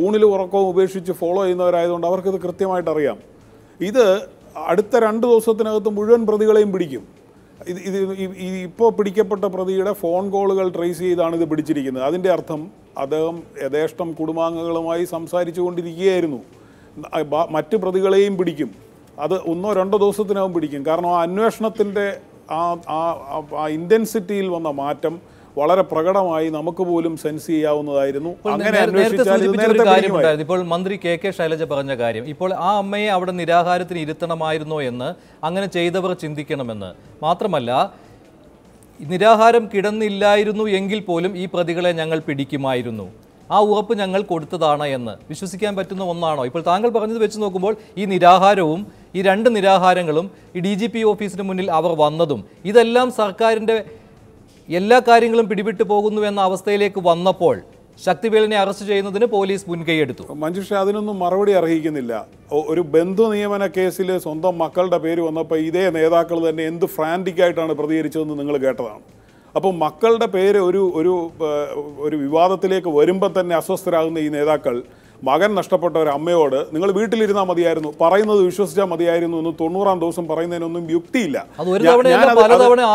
ഊണിലും ഉറക്കവും ഉപേക്ഷിച്ച് ഫോളോ ചെയ്യുന്നവരായതുകൊണ്ട് അവർക്കിത് കൃത്യമായിട്ട് അറിയാം ഇത് അടുത്ത രണ്ട് ദിവസത്തിനകത്ത് മുഴുവൻ പ്രതികളെയും പിടിക്കും. ഇത് ഇത് ഇപ്പോൾ പിടിക്കപ്പെട്ട പ്രതിയുടെ ഫോൺ കോളുകൾ ട്രേസ് ചെയ്താണ് ഇത് പിടിച്ചിരിക്കുന്നത്. അതിന്റെ അർത്ഥം അദ്ദേഹം യഥേഷ്ടം കുടുംബാംഗങ്ങളുമായി സംസാരിച്ചു കൊണ്ടിരിക്കുകയായിരുന്നു മറ്റ് പ്രതികളെയും പിടിക്കും. അത് ഒന്നോ രണ്ടോ ദിവസത്തിനകം പിടിക്കും. കാരണം ആ അന്വേഷണത്തിന്റെ ആ- ആ ഇന്റൻസിറ്റിയിൽ വന്ന മാറ്റം വളരെ പ്രകടമായി നമുക്ക് പോലും സെൻസ് ചെയ്യാവുന്നതായിരുന്നു. ഇപ്പോൾ അങ്ങനെ ഇപ്പോൾ മന്ത്രി കെ കെ ശൈലജ പറഞ്ഞ കാര്യം ഇപ്പോൾ ആ അമ്മയെ അവിടെ നിരാഹാരത്തിന് ഇരുത്തണമായിരുന്നോ എന്ന് അങ്ങനെ ചെയ്തവർ ചിന്തിക്കണമെന്ന്. മാത്രമല്ല നിരാഹാരം കിടന്നില്ലായിരുന്നു എങ്കിൽ പോലും ഈ പ്രതികളെ ഞങ്ങൾ പിടിക്കുമായിരുന്നു. ആ ഉറപ്പ് ഞങ്ങൾ കൊടുത്തതാണ് എന്ന്. വിശ്വസിക്കാൻ പറ്റുന്ന ഒന്നാണോ? ഇപ്പോൾ താങ്കൾ പറഞ്ഞത് വെച്ച് നോക്കുമ്പോൾ ഈ നിരാഹാരവും ഈ രണ്ട് നിരാഹാരങ്ങളും ഈ ഡി ജി പി ഓഫീസിന് മുന്നിൽ അവർ വന്നതും ഇതെല്ലാം സർക്കാരിന്റെ എല്ലാ കാര്യങ്ങളും പിടിവിട്ടു പോകുന്നു എന്ന അവസ്ഥയിലേക്ക് വന്നപ്പോൾ ശക്തിവേലിനെ അറസ്റ്റ് ചെയ്യുന്നതിന് പോലീസ് മുൻകൈയെടുത്തു. മഞ്ജുഷ അതിനൊന്നും മറുപടി അർഹിക്കുന്നില്ല. ഒരു ബന്ധു നിയമന കേസിൽ സ്വന്തം മക്കളുടെ പേര് വന്നപ്പോൾ ഇതേ നേതാക്കൾ തന്നെ എന്ത് ഫ്രാന്റിക്കായിട്ടാണ് പ്രതികരിച്ചതെന്ന് നിങ്ങൾ കേട്ടതാണ്. അപ്പോൾ മക്കളുടെ പേര് ഒരു ഒരു ഒരു വിവാദത്തിലേക്ക് വരുമ്പോൾ തന്നെ അസ്വസ്ഥരാകുന്ന ഈ നേതാക്കൾ മകൻ നഷ്ടപ്പെട്ട ഒരു അമ്മയോട് നിങ്ങൾ വീട്ടിലിരുന്നാൽ മതിയായിരുന്നു പറയുന്നത് വിശ്വസിച്ചാൽ മതിയായിരുന്നു എന്ന് തൊണ്ണൂറാം ദിവസം പറയുന്നതിനൊന്നും യുക്തിയില്ല.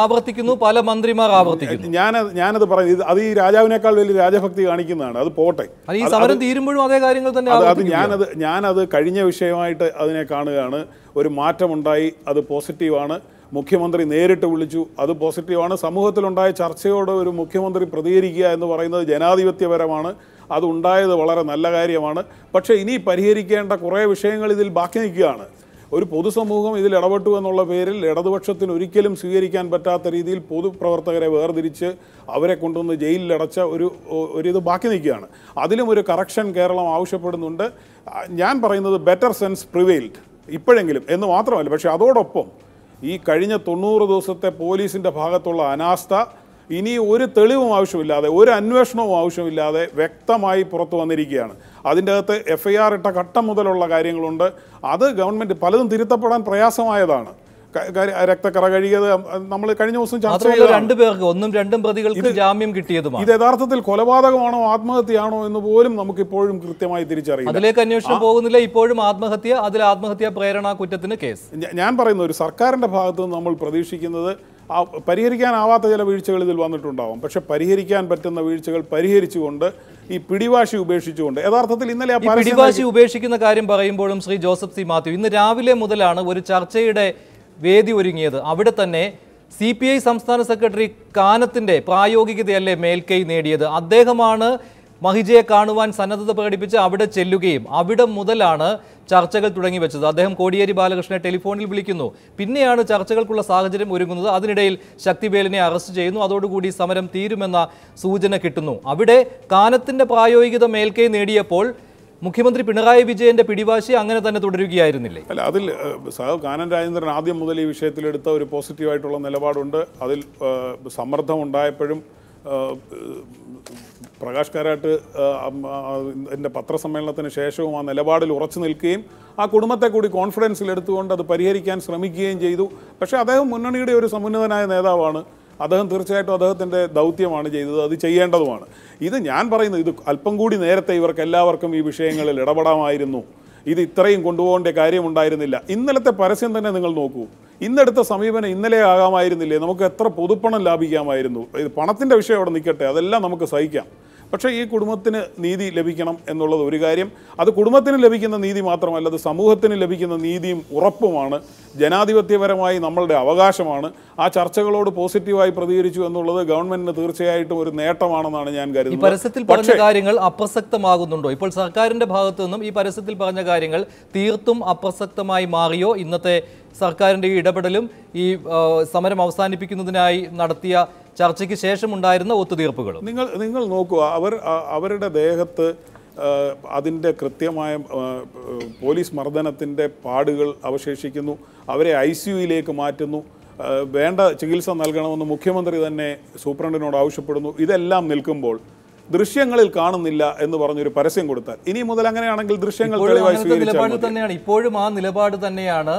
ആവർത്തിക്കുന്നു പല മന്ത്രിമാർ ആവർത്തിക്കുന്നു. ഞാൻ ഞാനത് പറയുന്നത് അത് ഈ രാജാവിനേക്കാൾ വലിയ രാജഭക്തി കാണിക്കുന്നതാണ് അത് പോട്ടെ. ഈ സമരം തീരുമ്പോഴും അതേ കാര്യങ്ങൾ തന്നെ അത് ഞാനത് ഞാനത് കഴിഞ്ഞ വിഷയമായിട്ട് അതിനെ കാണുകയാണ്. ഒരു മാറ്റമുണ്ടായി അത് പോസിറ്റീവാണ്. മുഖ്യമന്ത്രി നേരിട്ട് വിളിച്ചു അത് പോസിറ്റീവാണ്. സമൂഹത്തിലുണ്ടായ ചർച്ചയോട് ഒരു മുഖ്യമന്ത്രി പ്രതികരിക്കുക എന്ന് പറയുന്നത് ജനാധിപത്യപരമാണ്. അത് ഉണ്ടായത് വളരെ നല്ല കാര്യമാണ്. പക്ഷേ ഇനി പരിഹരിക്കേണ്ട കുറേ വിഷയങ്ങൾ ഇതിൽ ബാക്കി നിൽക്കുകയാണ്. ഒരു പൊതുസമൂഹം ഇതിൽ ഇടപെട്ടു എന്നുള്ള പേരിൽ ഇടതുപക്ഷത്തിന് ഒരിക്കലും സ്വീകരിക്കാൻ പറ്റാത്ത രീതിയിൽ പൊതുപ്രവർത്തകരെ വേർതിരിച്ച് അവരെ കൊണ്ടുവന്ന് ജയിലിലടച്ച ഒരു ഒരിത് ബാക്കി നിൽക്കുകയാണ്. അതിലും ഒരു കറക്ഷൻ കേരളം ആവശ്യപ്പെടുന്നുണ്ട്. ഞാൻ പറയുന്നത് ബെറ്റർ സെൻസ് പ്രിവെയിൽഡ് ഇപ്പോഴെങ്കിലും എന്ന് മാത്രമല്ല പക്ഷേ അതോടൊപ്പം ഈ കഴിഞ്ഞ തൊണ്ണൂറ് ദിവസത്തെ പോലീസിന്റെ ഭാഗത്തുള്ള അനാസ്ഥ ഇനി ഒരു തെളിവും ആവശ്യമില്ലാതെ ഒരു അന്വേഷണവും ആവശ്യമില്ലാതെ വ്യക്തമായി പുറത്തു വന്നിരിക്കുകയാണ്. അതിന്റെ അകത്ത് എഫ് ഐ ആർ ഇട്ട ഘട്ടം മുതലുള്ള കാര്യങ്ങളുണ്ട്. അത് ഗവൺമെന്റ് പലതും തിരുത്തപ്പെടാൻ പ്രയാസമായതാണ്. രക്തക്കറ കഴുകിയത് നമ്മൾ കഴിഞ്ഞ ദിവസം ചർച്ച ചെയ്ത രണ്ടു പേർക്ക് ഒന്നും രണ്ടും പ്രതികൾക്ക് ജാമ്യം കിട്ടിയതുമാണ്. ഇത് യഥാർത്ഥത്തിൽ കൊലപാതകമാണോ ആത്മഹത്യയാണോ എന്ന് പോലും നമുക്ക് ഇപ്പോഴും കൃത്യമായി തിരിച്ചറിയാം അതിലേക്ക് അന്വേഷണം പോകുന്നില്ല ഇപ്പോഴും ആത്മഹത്യ അതിൽ ആത്മഹത്യ പ്രേരണ കുറ്റത്തിന് കേസ്. ഞാൻ പറയുന്ന ഒരു സർക്കാരിന്റെ ഭാഗത്ത് നിന്ന് നമ്മൾ പ്രതീക്ഷിക്കുന്നത് ആ പരിഹരിക്കാനാവാത്ത ചില വീഴ്ചകൾ ഇതിൽ വന്നിട്ടുണ്ടാവും. പക്ഷെ പരിഹരിക്കാൻ പറ്റുന്ന വീഴ്ചകൾ പരിഹരിച്ചുകൊണ്ട് ഈ പിടിവാശി ഉപേക്ഷിച്ചുകൊണ്ട് യഥാർത്ഥത്തിൽ ഇന്നലെ പിടിവാശി ഉപേക്ഷിക്കുന്ന കാര്യം പറയുമ്പോഴും ശ്രീ ജോസഫ് സി മാത്യു ഇന്ന് രാവിലെ മുതലാണ് ഒരു ചർച്ചയുടെ വേദി ഒരുങ്ങിയത്. അവിടെ തന്നെ സി പി ഐ സംസ്ഥാന സെക്രട്ടറി കാനത്തിന്റെ പ്രായോഗികതയല്ലേ മേൽക്കൈ നേടിയത്. അദ്ദേഹമാണ് മഹിജയെ കാണുവാൻ സന്നദ്ധത പ്രകടിപ്പിച്ച് അവിടെ ചെല്ലുകയും അവിടെ മുതലാണ് ചർച്ചകൾ തുടങ്ങി വെച്ചത്. അദ്ദേഹം കോടിയേരി ബാലകൃഷ്ണനെ ടെലിഫോണിൽ വിളിക്കുന്നു. പിന്നെയാണ് ചർച്ചകൾക്കുള്ള സാഹചര്യം ഒരുങ്ങുന്നത്. അതിനിടയിൽ ശക്തിവേലിനെ അറസ്റ്റ് ചെയ്യുന്നു. അതോടുകൂടി സമരം തീരുമെന്ന സൂചന കിട്ടുന്നു. അവിടെ കാനത്തിന്റെ പ്രായോഗികത മേൽക്കൈ നേടിയപ്പോൾ മുഖ്യമന്ത്രി പിണറായി വിജയന്റെ പിടിവാശി അങ്ങനെ തന്നെ തുടരുകയായിരുന്നില്ലേ? അല്ല അതിൽ സഹ കാനൻ രാജേന്ദ്രൻ ആദ്യം മുതൽ ഈ വിഷയത്തിലെടുത്ത ഒരു പോസിറ്റീവായിട്ടുള്ള നിലപാടുണ്ട്. അതിൽ സമ്മർദ്ദം ഉണ്ടായപ്പോഴും പ്രകാശ് കാരാട്ട് എന്റെ പത്രസമ്മേളനത്തിന് ശേഷവും ആ നിലപാടിൽ ഉറച്ചു നിൽക്കുകയും ആ കുടുംബത്തെ കൂടി കോൺഫിഡൻസിൽ എടുത്തുകൊണ്ട് അത് പരിഹരിക്കാൻ ശ്രമിക്കുകയും ചെയ്തു. പക്ഷേ അദ്ദേഹം മുന്നണിയുടെ ഒരു സമുന്നതനായ നേതാവാണ്. അദ്ദേഹം തീർച്ചയായിട്ടും അദ്ദേഹത്തിന്റെ ദൗത്യമാണ് ചെയ്തത് അത് ചെയ്യേണ്ടതുമാണ്. ഇത് ഞാൻ പറയുന്നത് ഇത് അല്പം കൂടി നേരത്തെ ഇവർക്ക് എല്ലാവർക്കും ഈ വിഷയങ്ങളിൽ ഇടപെടാമായിരുന്നു. ഇത് ഇത്രയും കൊണ്ടുപോകേണ്ട കാര്യമുണ്ടായിരുന്നില്ല. ഇന്നലത്തെ പരസ്യം തന്നെ നിങ്ങൾ നോക്കൂ. ഇന്നെടുത്ത സമീപനം ഇന്നലെ ആകാമായിരുന്നില്ലേ? നമുക്ക് എത്ര പൊതുപ്പണം ലാഭിക്കാമായിരുന്നു? പണത്തിന്റെ വിഷയം അവിടെ നിൽക്കട്ടെ അതെല്ലാം നമുക്ക് സഹിക്കാം. പക്ഷേ ഈ കുടുംബത്തിന് നീതി ലഭിക്കണം എന്നുള്ളത് ഒരു കാര്യം. അത് കുടുംബത്തിന് ലഭിക്കുന്ന നീതി മാത്രമല്ല അത് സമൂഹത്തിന് ലഭിക്കുന്ന നീതിയും ഉറപ്പുമാണ്. ജനാധിപത്യപരമായി നമ്മളുടെ അവകാശമാണ്. ആ ചർച്ചകളോട് പോസിറ്റീവായി പ്രതികരിച്ചു എന്നുള്ളത് ഗവൺമെന്റിന് തീർച്ചയായിട്ടും ഒരു നേട്ടമാണെന്നാണ് ഞാൻ കരുതുന്നത്. പരസ്യത്തിൽ പറഞ്ഞ കാര്യങ്ങൾ അപ്രസക്തമാകുന്നുണ്ടോ? ഇപ്പോൾ സർക്കാരിന്റെ ഭാഗത്തു നിന്നും ഈ പരസ്യത്തിൽ പറഞ്ഞ കാര്യങ്ങൾ തീർത്തും അപ്രസക്തമായി മാറിയോ? ഇന്നത്തെ സർക്കാരിന്റെ ഈ ഇടപെടലും ഈ സമരം അവസാനിപ്പിക്കുന്നതിനായി നടത്തിയ ചർച്ചയ്ക്ക് ശേഷമുണ്ടായിരുന്ന ഒത്തുതീർപ്പുകളും. നിങ്ങൾ നിങ്ങൾ നോക്കുക അവർ അവരുടെ ദേഹത്ത് അതിന്റെ കൃത്യമായ പോലീസ് മർദ്ദനത്തിന്റെ പാടുകൾ അവശേഷിക്കുന്നു അവരെ ഐ സി യുയിലേക്ക് മാറ്റുന്നു വേണ്ട ചികിത്സ നൽകണമെന്ന് മുഖ്യമന്ത്രി തന്നെ സൂപ്രണ്ടിനോട് ആവശ്യപ്പെടുന്നു. ഇതെല്ലാം നിൽക്കുമ്പോൾ ദൃശ്യങ്ങളിൽ കാണുന്നില്ല എന്ന് പറഞ്ഞൊരു പരസ്യം കൊടുത്താൽ ഇനി മുതൽ അങ്ങനെയാണെങ്കിൽ ദൃശ്യങ്ങൾ. തന്നെയാണ്. ഇപ്പോഴും ആ നിലപാട് തന്നെയാണ്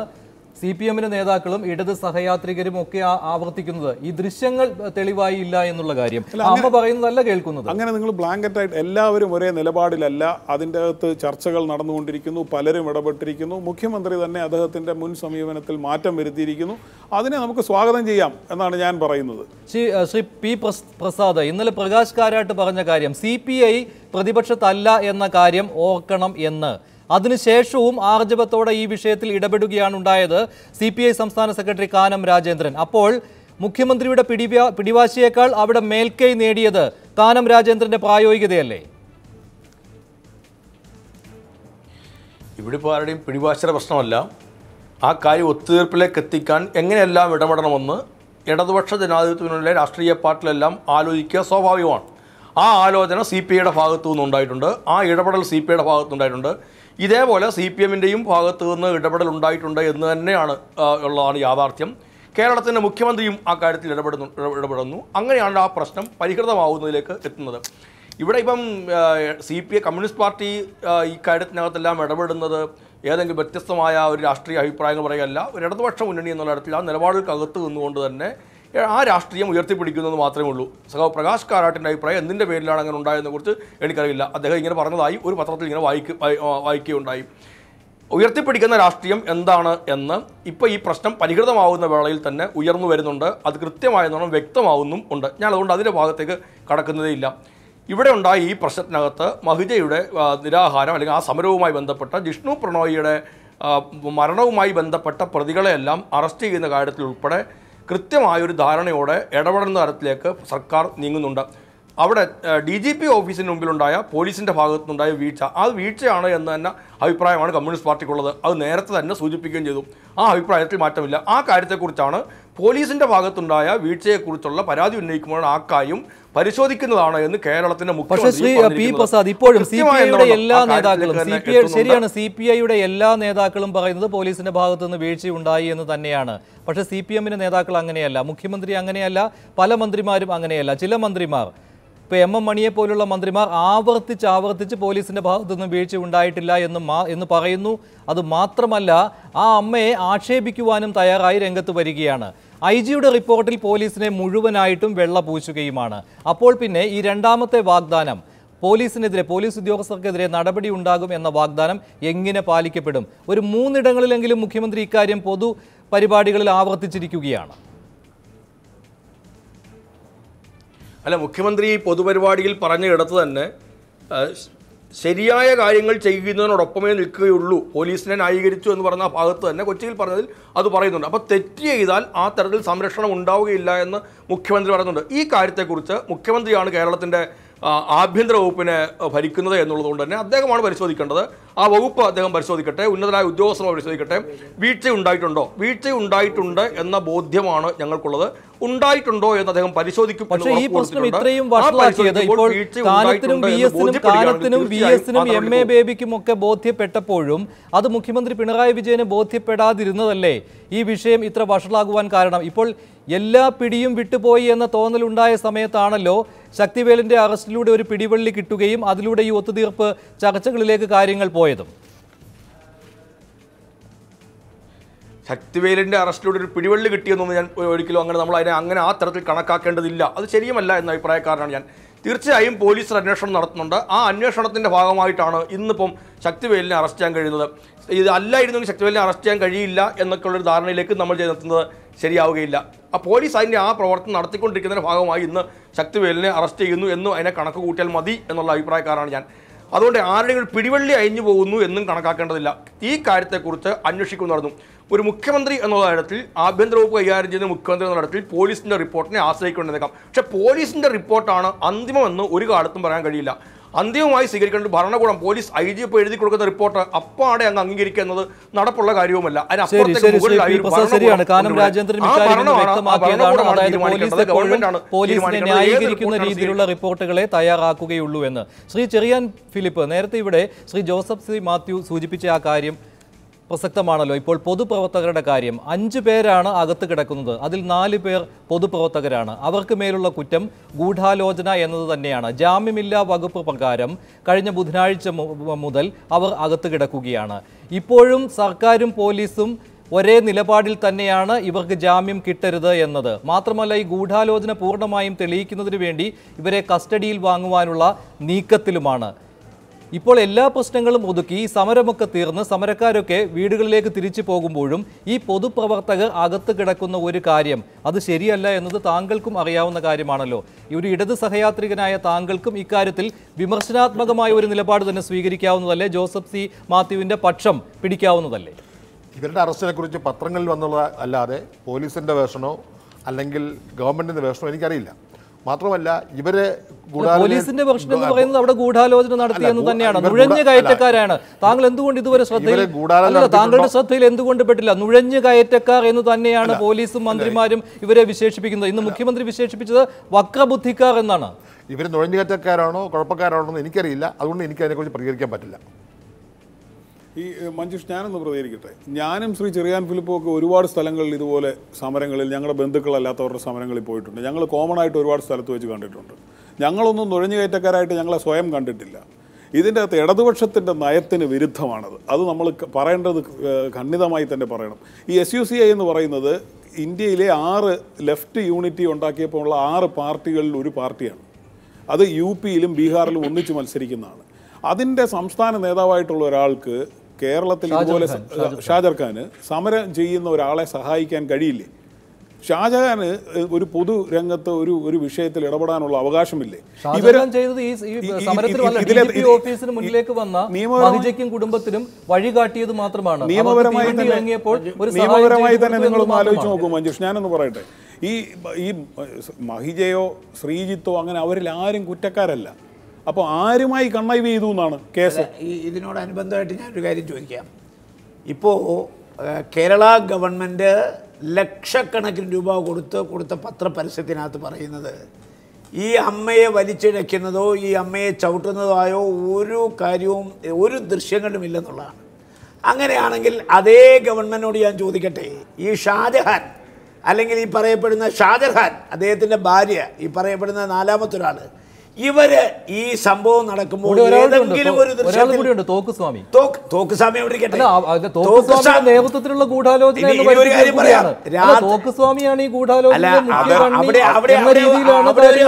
സി പി എമ്മിന്റെ നേതാക്കളും ഇടത് സഹയാത്രികരും ഒക്കെ ആവർത്തിക്കുന്നത്. ഈ ദൃശ്യങ്ങൾ തെളിവായി ഇല്ല എന്നുള്ള കാര്യം. അമ്മ പറയുന്നതല്ല കേൾക്കുന്നത്. അങ്ങനെ നിങ്ങൾ ബ്ലാങ്കറ്റ് ആയിട്ട് എല്ലാവരും ഒരേ നിലപാടിലല്ല. അതിന്റെ അകത്ത് ചർച്ചകൾ നടന്നുകൊണ്ടിരിക്കുന്നു. പലരും ഇടപെട്ടിരിക്കുന്നു. മുഖ്യമന്ത്രി തന്നെ അദ്ദേഹത്തിന്റെ മുൻ സമീപനത്തിൽ മാറ്റം വരുത്തിയിരിക്കുന്നു. അതിനെ നമുക്ക് സ്വാഗതം ചെയ്യാം എന്നാണ് ഞാൻ പറയുന്നത്. ശ്രീ പി പ്രസ്- പ്രസാദ് ഇന്നലെ പ്രകാശ് കാരാട്ട് പറഞ്ഞ കാര്യം സി പി ഐ പ്രതിപക്ഷത്തല്ല എന്ന കാര്യം ഓർക്കണം എന്ന്. അതിനുശേഷവും ആർജവത്തോടെ ഈ വിഷയത്തിൽ ഇടപെടുകയാണ് ഉണ്ടായത് സി സംസ്ഥാന സെക്രട്ടറി കാനം രാജേന്ദ്രൻ. അപ്പോൾ മുഖ്യമന്ത്രിയുടെ പിടിവാ പിടിവാശിയേക്കാൾ അവിടെ മേൽക്കൈ നേടിയത് കാനം രാജേന്ദ്രന്റെ പ്രായോഗികതയല്ലേ? ഇവിടെ ഇപ്പോൾ ആരുടെയും പിടിവാശിയുടെ പ്രശ്നമല്ല. ആ കാര്യം ഒത്തുതീർപ്പിലേക്ക് എത്തിക്കാൻ എങ്ങനെയെല്ലാം ഇടപെടണമെന്ന് ഇടതുപക്ഷ ജനാധിപത്യത്തിനുള്ള രാഷ്ട്രീയ പാർട്ടികളെല്ലാം ആലോചിക്കുക സ്വാഭാവികമാണ്. ആ ആലോചന സി പി ഐയുടെ ഭാഗത്തു നിന്നുണ്ടായിട്ടുണ്ട് ആ ഇടപെടൽ സി പി ഐയുടെ ഭാഗത്തു നിന്നുണ്ടായിട്ടുണ്ട് ഇതേപോലെ സി പി എമ്മിന്റെയും ഭാഗത്തു നിന്ന് ഇടപെടൽ ഉണ്ടായിട്ടുണ്ട് എന്ന് തന്നെയാണ് ഉള്ളതാണ് യാഥാർത്ഥ്യം. കേരളത്തിന്റെ മുഖ്യമന്ത്രിയും ആ കാര്യത്തിൽ ഇടപെടുന്നു ഇടപെടുന്നു. അങ്ങനെയാണ് ആ പ്രശ്നം പരിഹൃതമാവുന്നതിലേക്ക് എത്തുന്നത്. ഇവിടെ ഇപ്പം C P I communist party ഈ കാര്യത്തിനകത്തെല്ലാം ഇടപെടുന്നത് ഏതെങ്കിലും വ്യത്യസ്തമായ ഒരു രാഷ്ട്രീയ അഭിപ്രായങ്ങൾ പറയുകയല്ല ഒരു ഇടതുപക്ഷ മുന്നണി എന്നുള്ള ഇടത്തിൽ ആ നിലപാടുകൾക്കകത്ത് നിന്നുകൊണ്ട് തന്നെ ആ രാഷ്ട്രീയം ഉയർത്തിപ്പിടിക്കുന്നത് മാത്രമേ ഉള്ളൂ. സഖാവ് പ്രകാശ് കാരാട്ടിന്റെ അഭിപ്രായം എന്തിന്റെ പേരിലാണ് അങ്ങനെ ഉണ്ടായതെന്ന് കുറിച്ച് എനിക്കറിയില്ല. അദ്ദേഹം ഇങ്ങനെ പറഞ്ഞതായി ഒരു പത്രത്തിൽ ഇങ്ങനെ വായിക്ക വായി- ആ, വായിക്കുകയുണ്ടായി. ഉയർത്തിപ്പിടിക്കുന്ന രാഷ്ട്രീയം എന്താണ് എന്ന് ഇപ്പോൾ ഈ പ്രശ്നം പരിഹൃതമാവുന്ന വേളയിൽ തന്നെ ഉയർന്നു വരുന്നുണ്ട്. അത് കൃത്യമായെന്നോണം വ്യക്തമാവുന്നും ഉണ്ട്. ഞാൻ അതുകൊണ്ട് അതിന്റെ ഭാഗത്തേക്ക് കടക്കുന്നതേ ഇല്ല. ഇവിടെ ഉണ്ടായ ഈ പ്രശ്നത്തിനകത്ത് മഹിജയുടെ നിരാഹാരം അല്ലെങ്കിൽ ആ സമരവുമായി ബന്ധപ്പെട്ട ജിഷ്ണു പ്രണോയിയുടെ മരണവുമായി ബന്ധപ്പെട്ട പ്രതികളെയെല്ലാം അറസ്റ്റ് ചെയ്യുന്ന കാര്യത്തിൽ ഉൾപ്പെടെ കൃത്യമായൊരു ധാരണയോടെ ഇടപെടുന്ന തരത്തിലേക്ക് സർക്കാർ നീങ്ങുന്നുണ്ട്. അവിടെ ഡി ജി പി ഓഫീസിന് മുമ്പിലുണ്ടായ പോലീസിന്റെ ഭാഗത്തുനിന്നുണ്ടായ വീഴ്ച. ആ വീഴ്ചയാണ് എന്ന് തന്നെ അഭിപ്രായമാണ് കമ്മ്യൂണിസ്റ്റ് പാർട്ടിക്കുള്ളത്. അത് നേരത്തെ തന്നെ സൂചിപ്പിക്കുകയും ചെയ്തു. ആ അഭിപ്രായത്തിൽ മാറ്റമില്ല. ആ കാര്യത്തെക്കുറിച്ചാണ് പോലീസിന്റെ ഭാഗത്തുണ്ടായ വീഴ്ചയെക്കുറിച്ചുള്ള പരാതി ഉന്നയിക്കുമ്പോഴാണ് ആ കാര്യം പരിശോധിക്കുന്നതാണ് എന്ന് കേരളത്തിന്റെ പക്ഷേ ശ്രീ പി. പ്രസാദ് ഇപ്പോഴും സി പി ഐയുടെ എല്ലാ നേതാക്കളും സി പി ഐ ശരിയാണ് സി പി ഐയുടെ എല്ലാ നേതാക്കളും പറയുന്നത് പോലീസിന്റെ ഭാഗത്തു നിന്ന് വീഴ്ചയുണ്ടായി എന്ന് തന്നെയാണ്. പക്ഷേ സി പി എമ്മിന്റെ നേതാക്കൾ അങ്ങനെയല്ല മുഖ്യമന്ത്രി അങ്ങനെയല്ല പല മന്ത്രിമാരും അങ്ങനെയല്ല. ചില മന്ത്രിമാർ ഇപ്പോൾ എം എം മണിയെ പോലുള്ള മന്ത്രിമാർ ആവർത്തിച്ച് ആവർത്തിച്ച് പോലീസിന്റെ ഭാഗത്തുനിന്ന് വീഴ്ച ഉണ്ടായിട്ടില്ല എന്ന് മാ എന്ന് പറയുന്നു. അത് മാത്രമല്ല ആ അമ്മയെ ആക്ഷേപിക്കുവാനും തയ്യാറായി രംഗത്ത് വരികയാണ്. ഐ ജിയുടെ റിപ്പോർട്ടിൽ പോലീസിനെ മുഴുവനായിട്ടും വെള്ള പൂശുകയുമാണ്. അപ്പോൾ പിന്നെ ഈ രണ്ടാമത്തെ വാഗ്ദാനം പോലീസിനെതിരെ പോലീസ് ഉദ്യോഗസ്ഥർക്കെതിരെ നടപടി ഉണ്ടാകും എന്ന വാഗ്ദാനം എങ്ങനെ പാലിക്കപ്പെടും? ഒരു മൂന്നിടങ്ങളിലെങ്കിലും മുഖ്യമന്ത്രി ഇക്കാര്യം പൊതു പരിപാടികളിൽ ആവർത്തിച്ചിരിക്കുകയാണ്. അല്ല മുഖ്യമന്ത്രി പൊതുപരിപാടിയിൽ പറഞ്ഞിടത്ത് തന്നെ ശരിയായ കാര്യങ്ങൾ ചെയ്യുന്നതിനോടൊപ്പമേ നിൽക്കുകയുള്ളൂ. പോലീസിനെ ന്യായീകരിച്ചു എന്ന് പറഞ്ഞ ആ ഭാഗത്ത് തന്നെ കൊച്ചിയിൽ പറഞ്ഞതിൽ അത് പറയുന്നുണ്ട്. അപ്പോൾ തെറ്റ് ചെയ്താൽ ആ തരത്തിൽ സംരക്ഷണം ഉണ്ടാവുകയില്ല എന്ന് മുഖ്യമന്ത്രി പറയുന്നുണ്ട്. ഈ കാര്യത്തെക്കുറിച്ച് മുഖ്യമന്ത്രിയാണ് കേരളത്തിന്റെ ആഭ്യന്തര വകുപ്പിനെ ഭരിക്കുന്നത് എന്നുള്ളതുകൊണ്ട് തന്നെ അദ്ദേഹമാണ് പരിശോധിക്കേണ്ടത്. ആ വകുപ്പ് അദ്ദേഹം പരിശോധിക്കട്ടെ ഉന്നതരായ ഉദ്യോഗസ്ഥർ പരിശോധിക്കട്ടെ വീഴ്ച ഉണ്ടായിട്ടുണ്ടോ വീഴ്ച ഉണ്ടായിട്ടുണ്ട് എന്ന ബോധ്യമാണ് ഞങ്ങൾക്കുള്ളത്. ഉണ്ടായിട്ടുണ്ടോ എന്ന് അദ്ദേഹം പരിശോധിക്കും പക്ഷേ ഈ പ്രശ്നം ഇത്രയും വഷളാക്കിയത് ഇപ്പോൾ എസിനും കാനത്തിനും എസിനും എം എ ബേബിക്കും ഒക്കെ ബോധ്യപ്പെട്ടപ്പോഴും അത് മുഖ്യമന്ത്രി പിണറായി വിജയന് ബോധ്യപ്പെടാതിരുന്നതല്ലേ? ഈ വിഷയം ഇത്ര വഷളാകുവാൻ കാരണം. ഇപ്പോൾ എല്ലാ പിടിയും വിട്ടുപോയി എന്ന തോന്നലുണ്ടായ സമയത്താണല്ലോ ശക്തിവേലിന്റെ അറസ്റ്റിലൂടെ ഒരു പിടിവള്ളി കിട്ടുകയും അതിലൂടെ ഈ ഒത്തുതീർപ്പ് ചർച്ചകളിലേക്ക് കാര്യങ്ങൾ പോയതും. ശക്തിവേലിന്റെ അറസ്റ്റിലൂടെ ഒരു പിടിവള്ളി കിട്ടിയെന്നൊന്നും ഞാൻ ഒരിക്കലും അങ്ങനെ നമ്മൾ അതിനെ അങ്ങനെ ആ തരത്തിൽ കണക്കാക്കേണ്ടതില്ല. അത് ശരിയുമല്ല എന്ന അഭിപ്രായക്കാരനാണ് ഞാൻ. തീർച്ചയായും പോലീസ് അന്വേഷണം നടത്തുന്നുണ്ട്. ആ അന്വേഷണത്തിന്റെ ഭാഗമായിട്ടാണ് ഇന്നിപ്പം ശക്തിവേലിനെ അറസ്റ്റ് ചെയ്യാൻ കഴിയുന്നത്. ഇത് അല്ലായിരുന്നെങ്കിൽ ശക്തിവേലിനെ അറസ്റ്റ് ചെയ്യാൻ കഴിയില്ല എന്നൊക്കെ ഉള്ളൊരു ധാരണയിലേക്ക് നമ്മൾ ചെന്നെത്തുന്നത് ശരിയാവുകയില്ല. ആ പോലീസ് അതിന്റെ ആ പ്രവർത്തനം നടത്തിക്കൊണ്ടിരിക്കുന്നതിന്റെ ഭാഗമായി ഇന്ന് ശക്തിവേലിനെ അറസ്റ്റ് ചെയ്യുന്നു എന്നും അതിനെ കണക്ക് കൂട്ടിയാൽ മതി എന്നുള്ള അഭിപ്രായക്കാരാണ് ഞാൻ. അതുകൊണ്ട് ആരുടെയും പിടിവള്ളി അയഞ്ഞു പോകുന്നു എന്നും കണക്കാക്കേണ്ടതില്ല. ഈ കാര്യത്തെക്കുറിച്ച് അന്വേഷിക്കുന്നതായിരുന്നു ഒരു മുഖ്യമന്ത്രി എന്നുള്ള കാര്യത്തിൽ ആഭ്യന്തര വകുപ്പ് കൈകാര്യം ചെയ്യുന്ന മുഖ്യമന്ത്രി എന്നുള്ള കാര്യത്തിൽ പോലീസിന്റെ റിപ്പോർട്ടിനെ ആശ്രയിക്കേണ്ടതേക്കാം പക്ഷേ പോലീസിന്റെ റിപ്പോർട്ടാണ് അന്തിമമെന്ന് ഒരു കാലത്തും പറയാൻ കഴിയില്ല. അന്തിമമായി സ്വീകരിക്കേണ്ട ഭരണകൂടം പോലീസ് ഐ ജി ഇപ്പോൾ എഴുതി കൊടുക്കുന്ന റിപ്പോർട്ട് അപ്പാടെ അങ്ങ് അംഗീകരിക്കുന്നത് നടപ്പുള്ള കാര്യവുമല്ല. ശരിയാണ്. കാനം രാജേന്ദ്രൻ വ്യക്തമാക്കിയതാണ്. അതായത് പോലീസ് എപ്പോഴും പോലീസിനെ. ന്യായീകരിക്കുന്ന രീതിയിലുള്ള റിപ്പോർട്ടുകളെ തയ്യാറാക്കുകയുള്ളൂ എന്ന്. ശ്രീ ചെറിയാൻ ഫിലിപ്പ് നേരത്തെ ഇവിടെ ശ്രീ ജോസഫ് സി മാത്യു സൂചിപ്പിച്ച ആ കാര്യം പ്രസക്തമാണല്ലോ. ഇപ്പോൾ പൊതുപ്രവർത്തകരുടെ കാര്യം. അഞ്ച് പേരാണ് അകത്ത് കിടക്കുന്നത്. അതിൽ നാല് പേർ പൊതുപ്രവർത്തകരാണ്. അവർക്ക് മേലുള്ള കുറ്റം ഗൂഢാലോചന എന്നത് തന്നെയാണ്. ജാമ്യമില്ലാ വകുപ്പ് പ്രകാരം കഴിഞ്ഞ ബുധനാഴ്ച മുതൽ അവർ അകത്ത് കിടക്കുകയാണ്. ഇപ്പോഴും സർക്കാരും പോലീസും ഒരേ നിലപാടിൽ തന്നെയാണ് ഇവർക്ക് ജാമ്യം കിട്ടരുത് എന്നത്. മാത്രമല്ല ഈ ഗൂഢാലോചന പൂർണമായും തെളിയിക്കുന്നതിന് വേണ്ടി ഇവരെ കസ്റ്റഡിയിൽ വാങ്ങുവാനുള്ള നീക്കത്തിലുമാണ്. ഇപ്പോൾ എല്ലാ പ്രശ്നങ്ങളും ഒതുക്കി സമരമൊക്കെ തീർന്ന് സമരക്കാരൊക്കെ വീടുകളിലേക്ക് തിരിച്ചു പോകുമ്പോഴും ഈ പൊതുപ്രവർത്തകർ അകത്ത് കിടക്കുന്ന ഒരു കാര്യം അത് ശരിയല്ല എന്നത് താങ്കൾക്കും അറിയാവുന്ന കാര്യമാണല്ലോ. ഈ ഒരു ഇടത് സഹയാത്രികനായ താങ്കൾക്കും ഇക്കാര്യത്തിൽ വിമർശനാത്മകമായ ഒരു നിലപാട് തന്നെ സ്വീകരിക്കാവുന്നതല്ലേ? Joseph C. മാത്യുവിന്റെ പക്ഷം പിടിക്കാവുന്നതല്ലേ? ഇവരുടെ അറസ്റ്റിനെ കുറിച്ച് പത്രങ്ങളിൽ വന്നുള്ള അല്ലാതെ പോലീസിന്റെ വേഷണോ അല്ലെങ്കിൽ ഗവൺമെന്റിന്റെ വേഷണോ എനിക്കറിയില്ല. മാത്രമല്ല ഇവരെ പോലീസിന്റെ പക്ഷം എന്ന് പറയുന്നത് അവിടെ ഗൂഢാലോചന നടത്തിയെന്ന് തന്നെയാണ്. നുഴഞ്ഞു കയറ്റക്കാരാണ്. താങ്കൾ എന്തുകൊണ്ട് ഇതുവരെ ശ്രദ്ധയിൽ അല്ല താങ്കളുടെ? ശ്രദ്ധയിൽ എന്തുകൊണ്ട് പെട്ടില്ല? നുഴഞ്ഞു കയറ്റക്കാർ എന്ന് തന്നെയാണ് പോലീസും മന്ത്രിമാരും ഇവരെ വിശേഷിപ്പിക്കുന്നത്. ഇന്ന് മുഖ്യമന്ത്രി വിശേഷിപ്പിച്ചത് വക്രബുദ്ധിക്കാർ എന്നാണ്. ഇവർ നുഴഞ്ഞുകയറ്റക്കാരാണോ കുഴപ്പക്കാരാണോ എന്ന് എനിക്കറിയില്ല. അതുകൊണ്ട് എനിക്ക് അതിനെക്കുറിച്ച് പ്രതികരിക്കാൻ പറ്റില്ല. ഈ മഞ്ജുഷ് ഞാനൊന്ന് പ്രതികരിക്കട്ടെ? ഞാനും ശ്രീ ചെറിയാൻ ഫിലിപ്പും ഒക്കെ ഒരുപാട് സ്ഥലങ്ങളിൽ ഇതുപോലെ സമരങ്ങളിൽ ഞങ്ങളുടെ ബന്ധുക്കളല്ലാത്തവരുടെ സമരങ്ങളിൽ പോയിട്ടുണ്ട്. ഞങ്ങൾ കോമൺ ആയിട്ട് ഒരുപാട് സ്ഥലത്ത് വെച്ച് കണ്ടിട്ടുണ്ട്. ഞങ്ങളൊന്നും നുഴഞ്ഞുകയറ്റക്കാരായിട്ട് ഞങ്ങളെ സ്വയം കണ്ടിട്ടില്ല. ഇതിന്റെ അകത്ത് ഇടതുപക്ഷത്തിന്റെ നയത്തിന് വിരുദ്ധമാണത്. അത് നമ്മൾ പറയേണ്ടത് ഖണ്ഡിതമായി തന്നെ പറയണം. ഈ എസ് യു സി ഐ എന്ന് പറയുന്നത് ഇന്ത്യയിലെ ആറ് ലെഫ്റ്റ് യൂണിറ്റി ഉണ്ടാക്കിയപ്പോൾ ഉള്ള ആറ് പാർട്ടികളിൽ ഒരു പാർട്ടിയാണ്. അത് യു പിയിലും ബീഹാറിലും ഒന്നിച്ച് മത്സരിക്കുന്നതാണ്. അതിന്റെ സംസ്ഥാന നേതാവായിട്ടുള്ള ഒരാൾക്ക് കേരളത്തിൽ ഇതുപോലെ ഷാജർഖാന് സമരം ചെയ്യുന്ന ഒരാളെ സഹായിക്കാൻ കഴിയില്ലേ? ഷാജഹാന് ഒരു പൊതു രംഗത്ത് ഒരു ഒരു വിഷയത്തിൽ ഇടപെടാനുള്ള അവകാശമില്ലേ? ഷാജഹാൻ ചെയ്തത് ഈ സമരത്തിൽ ഓഫീസിന് മുന്നിലേക്ക് വന്ന നിയമപരമായി- കുടുംബത്തിനും വഴി കാട്ടിയത് മാത്രമാണ്. നിയമപരമായി തന്നെ നിയമപരമായി തന്നെ നിങ്ങളൊന്ന് ആലോചിച്ച് നോക്കൂ മഞ്ജുഷ്. ഞാനൊന്ന് പറയട്ടെ. ഈ ഈ മഹിജയോ ശ്രീജിത്തോ അങ്ങനെ അവരിൽ ആരും കുറ്റക്കാരല്ല. അപ്പോൾ ആരുമായി കണ്ണൈവ് ചെയ്തു എന്നാണ് കേസ്? ഇതിനോടനുബന്ധമായിട്ട് ഞാനൊരു കാര്യം ചോദിക്കാം. ഇപ്പോൾ കേരള ഗവൺമെന്റ് ലക്ഷക്കണക്കിന് രൂപ കൊടുത്ത് കൊടുത്ത പത്രപരസ്യത്തിനകത്ത് പറയുന്നത് ഈ അമ്മയെ വലിച്ചിഴയ്ക്കുന്നതോ ഈ അമ്മയെ ചവിട്ടുന്നതോ ആയോ ഒരു കാര്യവും ഒരു ദൃശ്യങ്ങളും ഇല്ലെന്നുള്ളതാണ്. അങ്ങനെയാണെങ്കിൽ അതേ ഗവൺമെന്റിനോട് ഞാൻ ചോദിക്കട്ടെ. ഈ ഷാജഹാൻ അല്ലെങ്കിൽ ഈ പറയപ്പെടുന്ന ഷാജഹാൻ അദ്ദേഹത്തിന്റെ ഭാര്യ ഈ പറയപ്പെടുന്ന നാലാമത്തെ ഒരാൾ ഇവർ ഈ സംഭവം നടക്കുമ്പോൾ ഏതെങ്കിലും ഒരു ദൃശ്യത്തിൽ കൂടിയുണ്ട് തോക്ക് സ്വാമി. തോക്ക് തോക്ക് സ്വാമി അവിടെ ഇരിക്കട്ടെ. അല്ല ആ- അത് തോക്ക് തോക്ക് സ്വാമിയുടെ സ്വാമി- നേതൃത്വത്തിലുള്ള ഗൂഢാലോചന രാത്രി-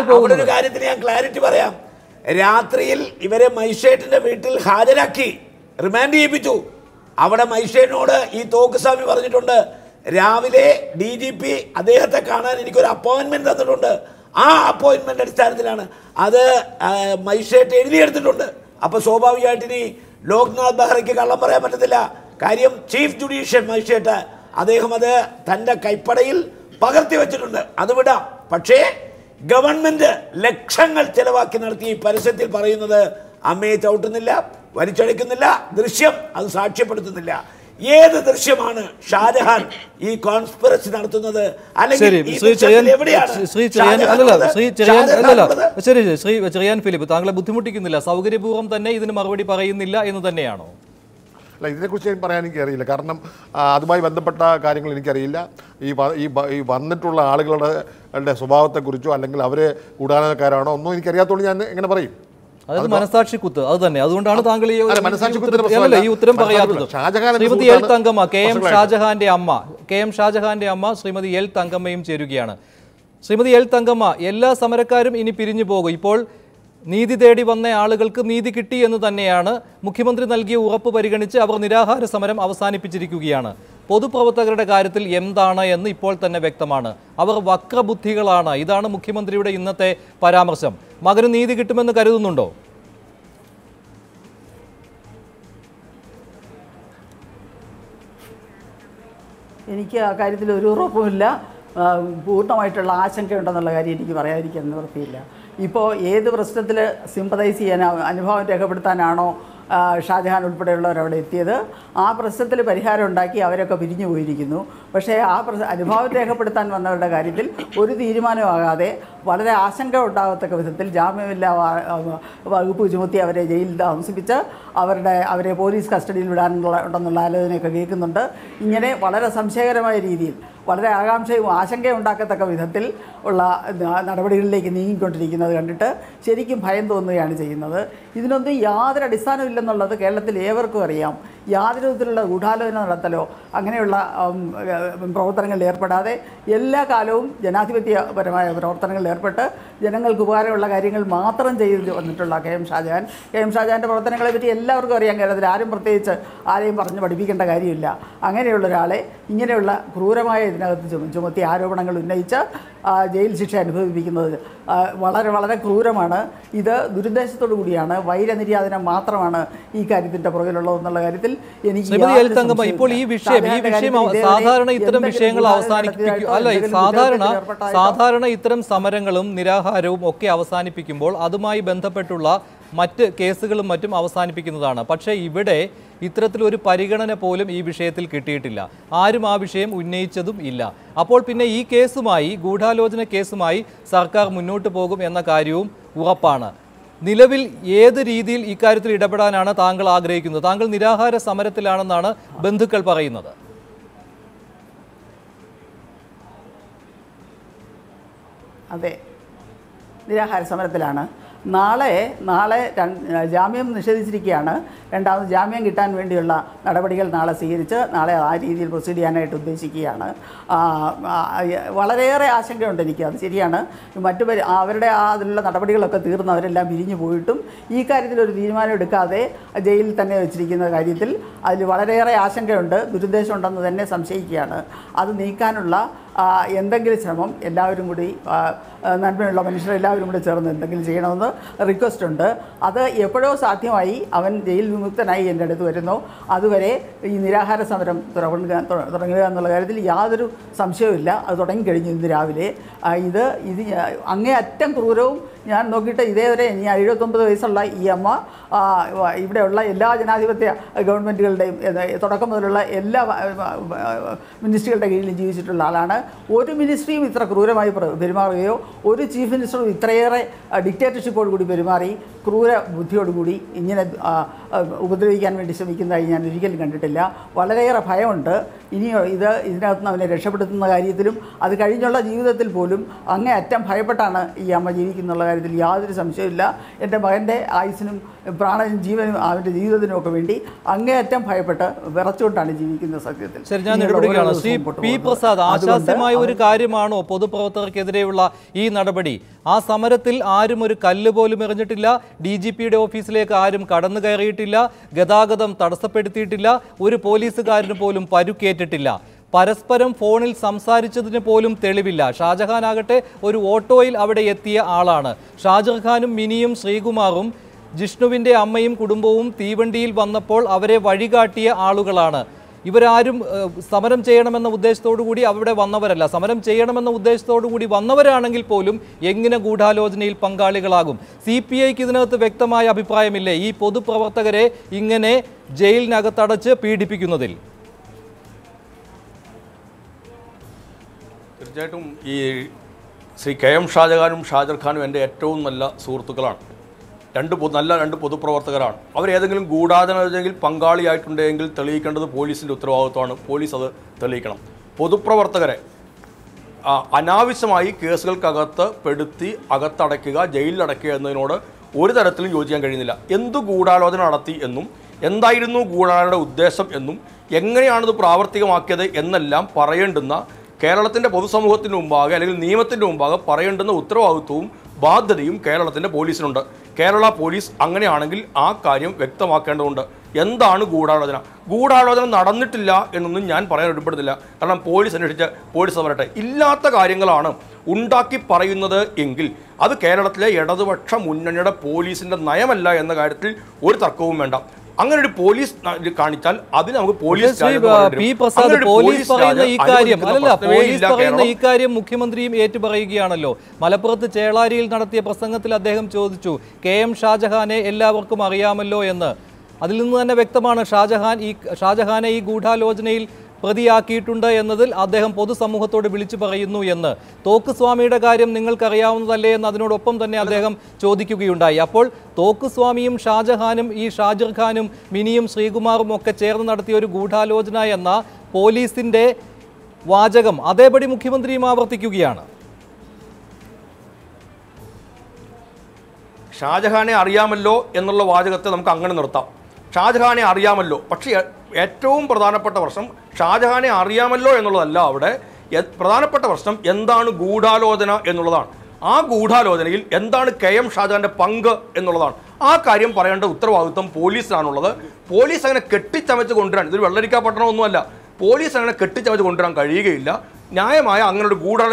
ഈ പോകുന്നത്. കാര്യത്തിന് ഞാൻ ക്ലാരിറ്റി പറയാം. രാത്രിയിൽ ഇവരെ മൈഷേട്ടിന്റെ വീട്ടിൽ ഹാജരാക്കി. റിമാൻഡ് ചെയ്യിപ്പിച്ചു. അവിടെ മൈഷേനോട് ഈ തോക്കുസ്വാമി പറഞ്ഞിട്ടുണ്ട്. രാവിലെ ഡി ജി പി അദ്ദേഹത്തെ കാണാൻ എനിക്കൊരു അപ്പോയിന്റ്മെന്റ് തന്നിട്ടുണ്ട്. ആ അപ്പോയിൻമെന്റ് അടിസ്ഥാനത്തിലാണ് അത് മജിസ്ട്രേറ്റ് എഴുതിയെടുത്തിട്ടുണ്ട്. അപ്പോൾ സ്വാഭാവികമായിട്ട് ഇനി ലോക്നാഥ് ബെഹ്റയ്ക്ക് കള്ളം പറയാൻ പറ്റത്തില്ല. കാര്യം ചീഫ് ജുഡീഷ്യൽ മജിസ്ട്രേറ്റ് അദ്ദേഹം അത് തന്റെ കൈപ്പടയിൽ പകർത്തി വെച്ചിട്ടുണ്ട്. അത് വിടാം. പക്ഷേ ഗവൺമെന്റ് ലക്ഷങ്ങൾ ചെലവാക്കി നടത്തിയ ഈ പരസ്യത്തിൽ പറയുന്നത് അമ്മയെ ചവിട്ടുന്നില്ല വലിച്ചടിക്കുന്നില്ല ദൃശ്യം അത് സാക്ഷ്യപ്പെടുത്തുന്നില്ല. ഏത് ദൃശ്യമാണ് ഷാജഹാൻ ഈ കോൺസ്പിറസി നടത്തുന്നത്? ശരി ചെറിയാൻ ഫിലിപ്പ് താങ്കളെ ബുദ്ധിമുട്ടിക്കുന്നില്ല. സൗകര്യപൂർവം തന്നെ ഇതിന് മറുപടി പറയുന്നില്ല എന്ന് തന്നെയാണോ? അല്ല ഇതിനെക്കുറിച്ച് ഞാൻ പറയാൻ എനിക്ക് അറിയില്ല. കാരണം അതുമായി ബന്ധപ്പെട്ട കാര്യങ്ങൾ എനിക്കറിയില്ല. ഈ ഈ ഈ വന്നിട്ടുള്ള ആളുകളുടെ ളുടെ സ്വഭാവത്തെക്കുറിച്ചോ അല്ലെങ്കിൽ അവർ കൂടാനക്കാരാണോ ഒന്നും എനിക്കറിയാത്തതുകൊണ്ട് ഞാൻ എങ്ങനെ പറയും? അതായത് മനസാക്ഷി കുത്ത് അത് തന്നെ. അതുകൊണ്ടാണ് താങ്കൾ ഈ ഉത്തരം- പറയാത്തത്. എൽ തങ്കമ്മ കെ എം ഷാജഹാന്റെ അമ്മ കെ എം ഷാജഹാന്റെ അമ്മ ശ്രീമതി എൽ തങ്കമ്മയും ചേരുകയാണ്. ശ്രീമതി എൽ തങ്കമ്മ എല്ലാ സമരക്കാരും ഇനി പിരിഞ്ഞു പോകും. ഇപ്പോൾ നീതി തേടി വന്ന ആളുകൾക്ക് നീതി കിട്ടി എന്ന് തന്നെയാണ് മുഖ്യമന്ത്രി നൽകിയ ഉറപ്പ് പരിഗണിച്ച് അവർ നിരാഹാര സമരം അവസാനിപ്പിച്ചിരിക്കുകയാണ്. പൊതുപ്രവർത്തകരുടെ കാര്യത്തിൽ എന്താണ് എന്ന് ഇപ്പോൾ തന്നെ വ്യക്തമാണ്. അവർ വക്രബുദ്ധികളാണ്. ഇതാണ് മുഖ്യമന്ത്രിയുടെ ഇന്നത്തെ പരാമർശം. മകന് നീതി കിട്ടുമെന്ന് കരുതുന്നുണ്ടോ? എനിക്ക് ആ കാര്യത്തിൽ ഒരു ഉറപ്പുമില്ല. പൂർണമായിട്ടുള്ള ആശങ്കയുണ്ടെന്നുള്ള കാര്യം എനിക്ക് പറയാതിരിക്കാൻ നിവൃത്തിയില്ല. ഇപ്പോൾ ഏത് പ്രശ്നത്തിൽ സിമ്പതൈസ് ചെയ്യാൻ അനുഭവം രേഖപ്പെടുത്താനാണോ ഷാജഹാൻ ഉൾപ്പെടെയുള്ളവർ അവിടെ എത്തിയത്? ആ പ്രശ്നത്തിൽ പരിഹാരം ഉണ്ടാക്കി അവരൊക്കെ പിരിഞ്ഞു പോയിരിക്കുന്നു. പക്ഷേ ആ അനുഭവം രേഖപ്പെടുത്താൻ വന്നവരുടെ കാര്യത്തിൽ ഒരു തീരുമാനമാകാതെ വളരെ ആശങ്ക ഉണ്ടാകത്തക്ക വിധത്തിൽ ജാമ്യമില്ലാ വകുപ്പ് ചുമത്തി അവരെ ജയിലിൽ താമസിപ്പിച്ച് അവരുടെ അവരെ പോലീസ് കസ്റ്റഡിയിൽ വിടാനുള്ള ഉണ്ടെന്നുള്ള ആലോചനയൊക്കെ കേൾക്കുന്നുണ്ട്. ഇങ്ങനെ വളരെ സംശയകരമായ രീതിയിൽ വളരെ ആകാംക്ഷയും ആശങ്കയും ഉണ്ടാക്കത്തക്ക വിധത്തിൽ ഉള്ള നടപടികളിലേക്ക് നീങ്ങിക്കൊണ്ടിരിക്കുന്നത് കണ്ടിട്ട് ശരിക്കും ഭയം തോന്നുകയാണ് ചെയ്യുന്നത്. ഇതിനൊന്നും യാതൊരു അടിസ്ഥാനമില്ലെന്നുള്ളത് കേരളത്തിൽ ഏവർക്കും അറിയാം. യാതൊരു വിധത്തിലുള്ള ഗൂഢാലോചന നടത്തലോ അങ്ങനെയുള്ള പ്രവർത്തനങ്ങളിൽ ഏർപ്പെടാതെ എല്ലാ കാലവും ജനാധിപത്യപരമായ പ്രവർത്തനങ്ങളിൽ ഏർപ്പെട്ട് ജനങ്ങൾക്ക് ഉപകാരമുള്ള കാര്യങ്ങൾ മാത്രം ചെയ്ത് വന്നിട്ടുള്ള K M Shajahan. K M ഷാജഹാന്റെ പ്രവർത്തനങ്ങളെ പറ്റി എല്ലാവർക്കും അറിയാൻ കേരളത്തിൽ ആരും പ്രത്യേകിച്ച് ആരെയും പറഞ്ഞ് പഠിപ്പിക്കേണ്ട കാര്യമില്ല. അങ്ങനെയുള്ള ഒരാളെ ഇങ്ങനെയുള്ള ക്രൂരമായ ഇതിനകത്ത് ചുമ ചുമത്തി ആരോപണങ്ങൾ ഉന്നയിച്ച് ജയിൽ ശിക്ഷ അനുഭവിപ്പിക്കുന്നത് വളരെ വളരെ ക്രൂരമാണ്. ഇത് ദുരുദ്ദേശത്തോടു കൂടിയാണ്. വൈരനിര്യാതനം മാത്രമാണ് ഈ കാര്യത്തിന്റെ പുറകിലുള്ളതെന്നുള്ള കാര്യത്തിൽ എനിക്ക് ശ്രീമതി യാതൊരു ഇപ്പോൾ ഈ വിഷയം ഈ വിഷയം സാധാരണ ഇത്തരം വിഷയങ്ങൾ അവസാനിപ്പിക്കും അല്ല സാധാരണ സാധാരണ ഇത്തരം സമരങ്ങളും നിരാഹാരവും ഒക്കെ അവസാനിപ്പിക്കുമ്പോൾ അതുമായി ബന്ധപ്പെട്ടുള്ള മറ്റ് കേസുകളും മറ്റും അവസാനിപ്പിക്കുന്നതാണ്. പക്ഷേ ഇവിടെ ഇത്തരത്തിലൊരു പരിഗണന പോലും ഈ വിഷയത്തിൽ കിട്ടിയിട്ടില്ല. ആരും ആ വിഷയം ഉന്നയിച്ചതും ഇല്ല. അപ്പോൾ പിന്നെ ഈ കേസുമായി ഗൂഢാലോചന കേസുമായി സർക്കാർ മുന്നോട്ട് പോകും എന്ന കാര്യവും ഉറപ്പാണ്. നിലവിൽ ഏത് രീതിയിൽ ഇക്കാര്യത്തിൽ ഇടപെടാനാണ് താങ്കൾ ആഗ്രഹിക്കുന്നത്? താങ്കൾ നിരാഹാര സമരത്തിലാണെന്നാണ് ബന്ധുക്കൾ പറയുന്നത്. അതെ. നിരാഹാര സമരത്തിലാണ്. നാളെ നാളെ ജാമ്യം നിഷേധിച്ചിരിക്കുകയാണ്. രണ്ടാമത് ജാമ്യം കിട്ടാൻ വേണ്ടിയുള്ള നടപടികൾ നാളെ സ്വീകരിച്ച് നാളെ ആ രീതിയിൽ പ്രൊസീഡ് ചെയ്യാനായിട്ട് ഉദ്ദേശിക്കുകയാണ്. വളരെയേറെ ആശങ്കയുണ്ട് എനിക്ക്. അത് ശരിയാണ്. മറ്റു അവരുടെ ആ അതിലുള്ള നടപടികളൊക്കെ തീർന്ന് അവരെല്ലാം പിരിഞ്ഞു പോയിട്ടും ഈ കാര്യത്തിൽ ഒരു തീരുമാനം എടുക്കാതെ ജയിലിൽ തന്നെ വെച്ചിരിക്കുന്ന കാര്യത്തിൽ അതിൽ വളരെയേറെ ആശങ്കയുണ്ട്. ദുരുദ്ദേശമുണ്ടെന്ന് തന്നെ സംശയിക്കുകയാണ്. അത് നീക്കാനുള്ള എന്തെങ്കിലും ശ്രമം എല്ലാവരും കൂടി നന്മയുള്ള മനുഷ്യർ എല്ലാവരും കൂടി ചേർന്ന് എന്തെങ്കിലും ചെയ്യണമെന്ന് റിക്വസ്റ്റ് ഉണ്ട്. അത് എപ്പോഴോ സാധ്യമായി അവൻ ജയിൽ വിമുക്തനായി എന്റെ അടുത്ത് വരുന്നു. അതുവരെ ഈ നിരാഹാര സമരം തുടങ്ങുക തുടങ്ങുക എന്നുള്ള കാര്യത്തിൽ യാതൊരു സംശയവുമില്ല. അത് തുടങ്ങിക്കഴിഞ്ഞു ഇന്ന് രാവിലെ. ഇത് ഇത് അങ്ങേ അറ്റം ക്രൂരവും ഞാൻ നോക്കിയിട്ട് ഇതേവരെ ഇനി എഴുപത്തൊമ്പത് വയസ്സുള്ള ഈ അമ്മ ഇവിടെയുള്ള എല്ലാ ജനാധിപത്യ ഗവൺമെന്റുകളുടെയും തുടക്കം മുതലുള്ള എല്ലാ മിനിസ്ട്രികളുടെ കീഴിലും ജീവിച്ചിട്ടുള്ള ആളാണ്. ഒരു മിനിസ്ട്രിയും ഇത്ര ക്രൂരമായി പ്ര- പെരുമാറുകയോ ഒരു ചീഫ് മിനിസ്റ്ററും ഇത്രയേറെ ഡിക്റ്റേറ്റർഷിപ്പോട് കൂടി പെരുമാറി ക്രൂര ബുദ്ധിയോടുകൂടി ഇങ്ങനെ ഉപദ്രവിക്കാൻ വേണ്ടി ശ്രമിക്കുന്നതായി ഞാൻ ഒരിക്കലും കണ്ടിട്ടില്ല. വളരെയേറെ ഭയമുണ്ട്. ഇനി ഇത് ഇതിനകത്ത് അവനെ രക്ഷപ്പെടുത്തുന്ന കാര്യത്തിലും അത് കഴിഞ്ഞുള്ള ജീവിതത്തിൽ പോലും അങ്ങേ അറ്റം ഭയപ്പെട്ടാണ് ഈ അമ്മ ജീവിക്കുന്നുള്ള കാര്യത്തിൽ യാതൊരു സംശയമില്ല എന്റെ മകന്റെ ആയുസിനും പ്രാണനും ജീവനും അവന്റെ ജീവിതത്തിനും ഒക്കെ വേണ്ടി അങ്ങേയറ്റം ഭയപ്പെട്ട് വിറച്ചുകൊണ്ടാണ് ജീവിക്കുന്നത് സത്യത്തിൽ. ശരി ഞാൻ ശ്രീ പി പ്രസാദ് ആശാസ്യമായ ഒരു കാര്യമാണോ പൊതുപ്രവർത്തകർക്കെതിരെയുള്ള ഈ നടപടി? ആ സമരത്തിൽ ആരും ഒരു കല്ല് പോലും എറിഞ്ഞിട്ടില്ല. ഡി ജി പിയുടെ ഓഫീസിലേക്ക് ആരും കടന്നു കയറിയിട്ടില്ല. ഗതാഗതം തടസ്സപ്പെടുത്തിയിട്ടില്ല. ഒരു പോലീസുകാരന് പോലും പരുക്കേറ്റിട്ടില്ല. പരസ്പരം ഫോണിൽ സംസാരിച്ചതിന് പോലും തെളിവില്ല. ഷാജഹാൻ ആകട്ടെ ഒരു ഓട്ടോയിൽ അവിടെ എത്തിയ ആളാണ്. ഷാജഹാനും മിനിയും ശ്രീകുമാറും ജിഷ്ണുവിന്റെ അമ്മയും കുടുംബവും തീവണ്ടിയിൽ വന്നപ്പോൾ അവരെ വഴികാട്ടിയ ആളുകളാണ്. ഇവരാരും സമരം ചെയ്യണമെന്ന ഉദ്ദേശത്തോടു കൂടി അവിടെ വന്നവരല്ല. സമരം ചെയ്യണമെന്ന ഉദ്ദേശത്തോടു കൂടി വന്നവരാണെങ്കിൽ പോലും എങ്ങനെ ഗൂഢാലോചനയിൽ പങ്കാളികളാകും? സി പി ഐക്ക് ഇതിനകത്ത് വ്യക്തമായ അഭിപ്രായമില്ലേ? ഈ പൊതുപ്രവർത്തകരെ ഇങ്ങനെ ജയിലിനകത്തടച്ച് പീഡിപ്പിക്കുന്നതിൽ. തീർച്ചയായിട്ടും ഈ ശ്രീ കെ എം ഷാജഹാനും ഷാജർ ഖാനും എന്റെ ഏറ്റവും നല്ല സുഹൃത്തുക്കളാണ്. രണ്ട് നല്ല രണ്ട് പൊതുപ്രവർത്തകരാണ്. അവരേതെങ്കിലും ഗൂഢാചരണത്തിൽ പങ്കാളിയായിട്ടുണ്ടെങ്കിൽ തെളിയിക്കേണ്ടത് പോലീസിന്റെ ഉത്തരവാദിത്വമാണ്. പോലീസ് അത് തെളിയിക്കണം. പൊതുപ്രവർത്തകരെ അനാവശ്യമായി കേസുകൾക്കകത്ത് പെടുത്തി അകത്തടയ്ക്കുക ജയിലിലടയ്ക്കുക എന്നതിനോട് ഒരു തരത്തിലും യോജിക്കാൻ കഴിയുന്നില്ല. എന്തു ഗൂഢാലോചന നടത്തി എന്നും എന്തായിരുന്നു ഗൂഢാലോചനയുടെ ഉദ്ദേശം എന്നും എങ്ങനെയാണിത് പ്രാവർത്തികമാക്കിയത് എന്നെല്ലാം പറയേണ്ടുന്ന കേരളത്തിന്റെ പൊതുസമൂഹത്തിന് മുമ്പാകെ അല്ലെങ്കിൽ നിയമത്തിന്റെ മുമ്പാകെ പറയേണ്ടുന്ന ഉത്തരവാദിത്വവും ബാധ്യതയും കേരളത്തിന്റെ പോലീസിനുണ്ട്. കേരള പോലീസ് അങ്ങനെയാണെങ്കിൽ ആ കാര്യം വ്യക്തമാക്കേണ്ടതുണ്ട്. എന്താണ് ഗൂഢാലോചന? ഗൂഢാലോചന നടന്നിട്ടില്ല എന്നൊന്നും ഞാൻ പറയാൻ ഇടപെടുന്നില്ല. കാരണം പോലീസ് അന്വേഷിച്ച് പോലീസ് പറയട്ടെ ഇല്ലാത്ത കാര്യങ്ങളാണ് ഉണ്ടാക്കി പറയുന്നത് എങ്കിൽ അത് കേരളത്തിലെ ഇടതുപക്ഷ മുന്നണിയുടെ പോലീസിന്റെ നയമല്ല എന്ന കാര്യത്തിൽ ഒരു തർക്കവും വേണ്ട. അങ്ങനെ ഒരു പോലീസ് കാണിച്ചാൽ അതിന് നമുക്ക് പോലീസ് പി പ്രസാദ് പോലീസ് പറയുന്ന ഈ കാര്യം. അല്ലല്ല പോലീസ് പറയുന്ന ഈ കാര്യം മുഖ്യമന്ത്രിയും ഏറ്റുപറയുകയാണല്ലോ. മലപ്പുറത്ത് ചേളാരിയിൽ നടത്തിയ പ്രസംഗത്തിൽ അദ്ദേഹം ചോദിച്ചു കെ എം ഷാജഹാനെ എല്ലാവർക്കും അറിയാമല്ലോ എന്ന്. അതിൽ നിന്ന് തന്നെ വ്യക്തമാണ് ഷാജഹാൻ ഈ ഷാജഹാനെ ഈ ഗൂഢാലോചനയിൽ പ്രതിയാക്കിയിട്ടുണ്ട് എന്നതിൽ അദ്ദേഹം പൊതുസമൂഹത്തോട് വിളിച്ചു പറയുന്നു എന്ന്. തോക്കുസ്വാമിയുടെ കാര്യം നിങ്ങൾക്കറിയാവുന്നതല്ലേ എന്ന് അതിനോടൊപ്പം തന്നെ അദ്ദേഹം ചോദിക്കുകയുണ്ടായി. അപ്പോൾ തോക്കുസ്വാമിയും ഷാജഹാനും ഈ ഷാജിർ ഖാനും മിനിയും ശ്രീകുമാറും ഒക്കെ ചേർന്ന് നടത്തിയ ഒരു ഗൂഢാലോചന എന്ന പോലീസിന്റെ വാചകം അതേപടി മുഖ്യമന്ത്രിയും ആവർത്തിക്കുകയാണ്. ഷാജഹാനെ അറിയാമല്ലോ എന്നുള്ള വാചകത്തെ നമുക്ക് അങ്ങനെ നിർത്താം. ഷാജഹാനെ അറിയാമല്ലോ. പക്ഷേ ഏറ്റവും പ്രധാനപ്പെട്ട പ്രശ്നം ഷാജഹാനെ അറിയാമല്ലോ എന്നുള്ളതല്ല അവിടെ. പ്രധാനപ്പെട്ട പ്രശ്നം എന്താണ് ഗൂഢാലോചന എന്നുള്ളതാണ്. ആ ഗൂഢാലോചനയിൽ എന്താണ് കെ എം ഷാജഹാന്റെ പങ്ക് എന്നുള്ളതാണ്. ആ കാര്യം പറയേണ്ട ഉത്തരവാദിത്വം പോലീസിനാണുള്ളത്. പോലീസ് അങ്ങനെ കെട്ടിച്ചമച്ച് കൊണ്ടുവരാൻ ഇതൊരു വെള്ളരിക്കാ പട്ടണമൊന്നുമല്ല. പോലീസ് അങ്ങനെ കെട്ടിച്ചമച്ച് കൊണ്ടുവരാൻ കഴിയുകയില്ല. ന്യായമായ അങ്ങനെ ഒരു ഗൂഢാലോചന